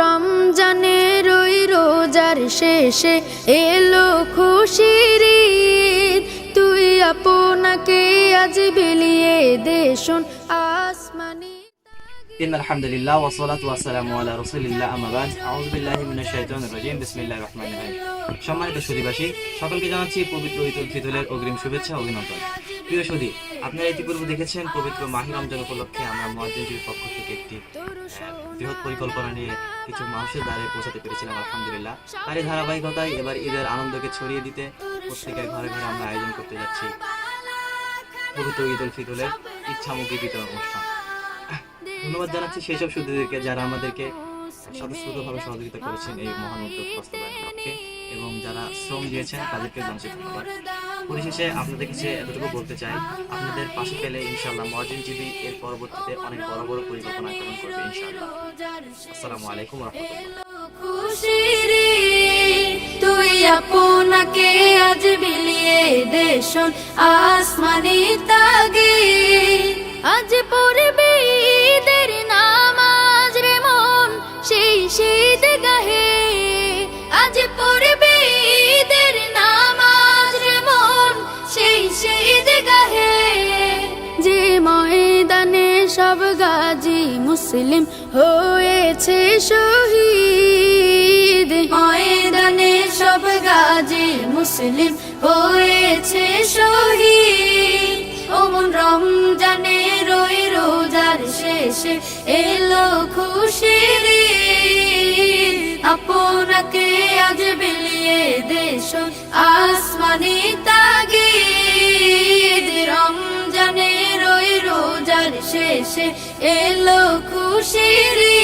রমজানের ওই রোজার শেষে এলো খুশির ঈদ। তুই আপনাকে আজ বিলিয়ে দেশন আসমানি إن الحمد لله والصلاة والسلام على رسول الله أما بعد أعوذ بالله من الشيطان الرجيم بسم الله الرحمن الرحيم সম্মানিত সুদীবাসী সকলকে জানাচ্ছি পবিত্র ঈদ উল ফিতরের অগ্রিম শুভেচ্ছা ও অভিনন্দন প্রিয় সুদী আপনারা ইতিপূর্বে দেখেছেন পবিত্র মাহি রমজান উপলক্ষে আমরা মহাজির পক্ষ থেকে একটি বৃহৎ পরিকল্পনা নিয়ে কিছু মানুষের দ্বারে পৌঁছাতে পেরেছিলাম, আলহামদুলিল্লাহ। তারই ধারাবাহিকতায় এবার ঈদের আনন্দকে ছড়িয়ে দিতে প্রত্যেকের ঘরে ঘরে আমরা আয়োজন করতে যাচ্ছি। পবিত্র ঈদ উল ফিতরের ইচ্ছামুখী বিতরণ অনুষ্ঠান। ধন্যবাদ জানাচ্ছি সেই সব সুদীদেরকে যারা আমাদেরকে স্বতঃস্ফূর্তভাবে সহযোগিতা করেছেন এই মহান উদ্যোগ এবং যারা শ্রম দিয়েছেন তাদেরকে জানাচ্ছি ধন্যবাদ। পরিশেষে আপনাদের কাছে এতটুকু বলতে চাই, আপনাদের পাশে পেলে ইনশাল্লাহ মহাজিন টিভি এর পরবর্তীতে অনেক বড় বড় পরিকল্পনা গ্রহণ করবে ইনশাআল্লাহ। আসসালামু আলাইকুম তুই আপনাকে আজ বিলিয়ে দেশন আসমানি তাগে সব গাজী মুসলিম হয়েছে শহীদ ময়দানে সব গাজী মুসলিম হয়েছে শহীদ ওমন রমজানে রই রোজার শেষে এলো ঈদ। আপনাকে আজ বিলিয়ে দেশ আসমানি তাগিদ শেষে এলো খুশির।